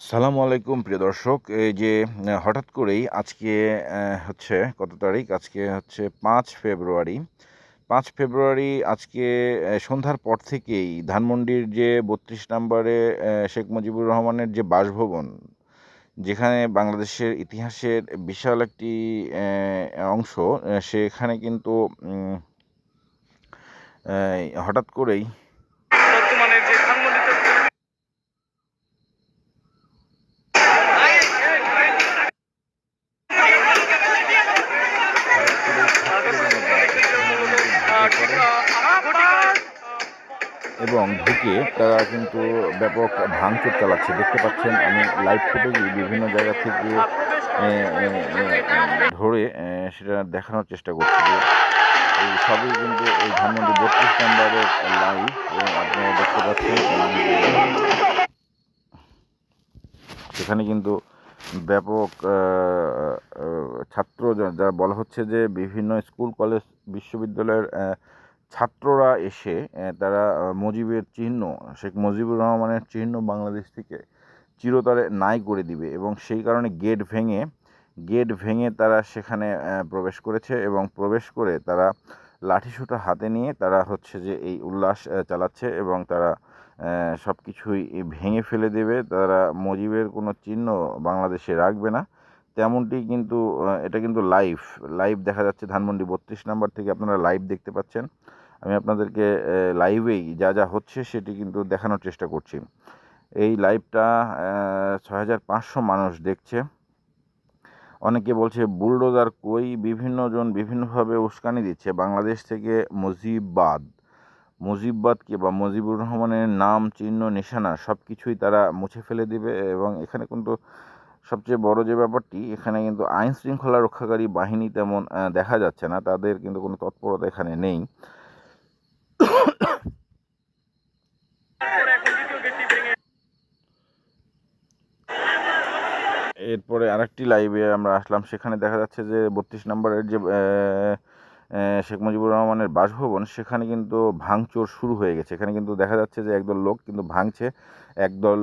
সালামু আলাইকুম, প্রিয় দর্শক। এই যে, হঠাৎ করেই আজকে হচ্ছে, কত তারিখ? আজকে হচ্ছে পাঁচ ফেব্রুয়ারি। পাঁচ ফেব্রুয়ারি আজকে সন্ধ্যার পর থেকেই ধানমন্ডির যে বত্রিশ নম্বরে শেখ মুজিবুর রহমানের যে বাসভবন, যেখানে বাংলাদেশের ইতিহাসের বিশাল একটি অংশ সেখানে কিন্তু হঠাৎ করেই এবং ঢুকে তারা কিন্তু ব্যাপক ভাঙচুর চালাচ্ছে। দেখতে পাচ্ছেন, আমি লাইভ ফুটেজই বিভিন্ন জায়গা থেকে ধরে সেটা দেখানোর চেষ্টা করছি এই সবই কিন্তু এই ধানমন্ডি বত্রিশ নম্বরের লাইভ আপনারা দেখতে পাচ্ছেন সেখানে কিন্তু ব্যাপক ছাত্র যা- যা বলা হচ্ছে যে বিভিন্ন স্কুল, কলেজ, বিশ্ববিদ্যালয়ের ছাত্ররা এসে তারা মুজিবের চিহ্ন, শেখ মুজিবুর রহমানের চিহ্ন বাংলাদেশ থেকে চিরতরে নাই করে দিবে এবং সেই কারণে গেট ভেঙে গেট ভেঙে তারা সেখানে প্রবেশ করেছে এবং প্রবেশ করে তারা লাঠিসোঁটা হাতে নিয়ে তারা হচ্ছে যে এই উল্লাস চালাচ্ছে এবং তারা সব কিছুই ভেঙে ফেলে দেবে। তারা মুজিবের কোনো চিহ্ন বাংলাদেশে রাখবে না। তেমনটি কিন্তু এটা কিন্তু লাইভ লাইভ দেখা যাচ্ছে ধানমন্ডি বত্রিশ নাম্বার থেকে আপনারা লাইভ দেখতে পাচ্ছেন। আমি আপনাদেরকে লাইভেই যা যা হচ্ছে সেটি কিন্তু দেখানোর চেষ্টা করছি। এই লাইভটা ছয় হাজার পাঁচশো মানুষ দেখছে। অনেকে বলছে, বুলডোজার কই বিভিন্নজন বিভিন্নভাবে উস্কানি দিচ্ছে। বাংলাদেশ থেকে মুজিববাদ। মুজিববাদকে বা মুজিবুর রহমানের নাম, চিহ্ন, নিশানা সব কিছুই তারা মুছে ফেলে দিবে এবং এখানে কিন্তু সবচেয়ে বড় যে ব্যাপারটি, এখানে কিন্তু আইন শৃঙ্খলা রক্ষাকারী বাহিনী তেমন দেখা যাচ্ছে না। তাদের কিন্তু কোনো তৎপরতা এখানে নেই। এরপরে আরেকটি লাইভে আমরা আসলাম। সেখানে দেখা যাচ্ছে যে বত্রিশ নম্বরের যে শেখ মুজিবুর রহমানের বাসভবন, সেখানে কিন্তু ভাঙচুর শুরু হয়ে গেছে। এখানে কিন্তু দেখা যাচ্ছে যে একদল লোক কিন্তু ভাঙছে। একদল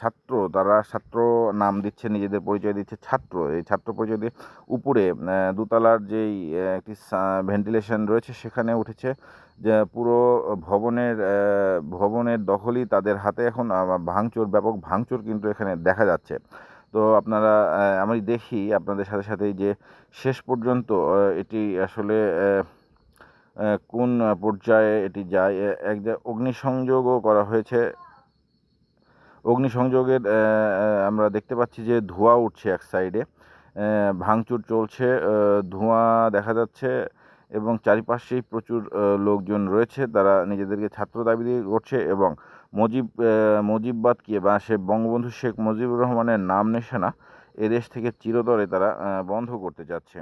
ছাত্র, তারা ছাত্র নাম দিচ্ছে, নিজেদের পরিচয় দিচ্ছে ছাত্র। এই ছাত্র পরিচয় দিয়ে উপরে দোতলার যেই একটি ভেন্টিলেশন রয়েছে, সেখানে উঠেছে যে পুরো ভবনের ভবনের দখলই তাদের হাতে। এখন ভাঙচুর, ব্যাপক ভাঙচুর কিন্তু এখানে দেখা যাচ্ছে। তো আপনারা আমি দেখি আপনাদের সাথে সাথেই যে শেষ পর্যন্ত এটি আসলে কোন পর্যায়ে এটি যায়। এক অগ্নিসংযোগও করা হয়েছে। অগ্নিসংযোগের আমরা দেখতে পাচ্ছি যে ধোঁয়া উঠছে এক সাইডে। ভাঙচুর চলছে ধোঁয়া দেখা যাচ্ছে এবং চারিপাশেই প্রচুর লোকজন রয়েছে। তারা নিজেদেরকে ছাত্র দাবি করছে এবং মুজিব মজিববাদ কি? বা সে বঙ্গবন্ধু শেখ মুজিবুর রহমানের নাম নিশানা এদেশ থেকে চিরতরে তারা বন্ধ করতে চাচ্ছে